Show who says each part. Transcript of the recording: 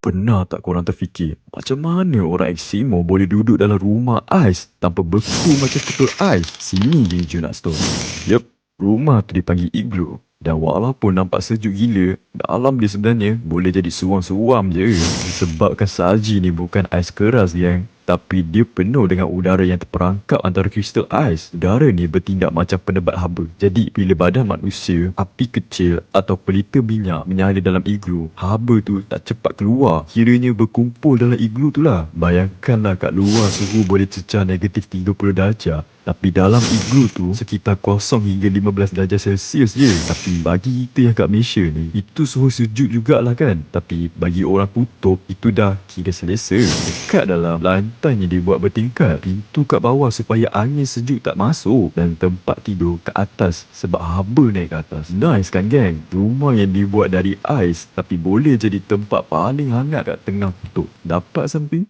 Speaker 1: Pernah tak korang terfikir macam mana orang Eskimo boleh duduk dalam rumah ais tanpa beku macam ketul ais? Sini je Ju nak story. Yup, rumah tu dipanggil igloo. Dan walaupun nampak sejuk gila, dalam dia sebenarnya boleh jadi suam-suam je. Disebabkan salji ni bukan ais keras yang tapi dia penuh dengan udara yang terperangkap antara kristal ais. Udara ni bertindak macam penebat haba. Jadi, bila badan manusia, api kecil atau pelita minyak menyala dalam iglu, haba tu tak cepat keluar. Kiranya berkumpul dalam iglu tu lah. Bayangkanlah kat luar suhu boleh cecah negatif 30 darjah. Tapi dalam iglu tu sekitar 0 hingga 15 darjah Celsius je. Tapi bagi kita yang kat Malaysia ni, itu suhu sejuk jugalah kan. Tapi bagi orang kutub, itu dah kira selesa. Dekat dalam lantainya dibuat bertingkat. Pintu kat bawah supaya angin sejuk tak masuk. Dan tempat tidur kat atas sebab haba naik ke atas. Nice kan geng? Rumah yang dibuat dari ais tapi boleh jadi tempat paling hangat kat tengah kutub. Dapat something?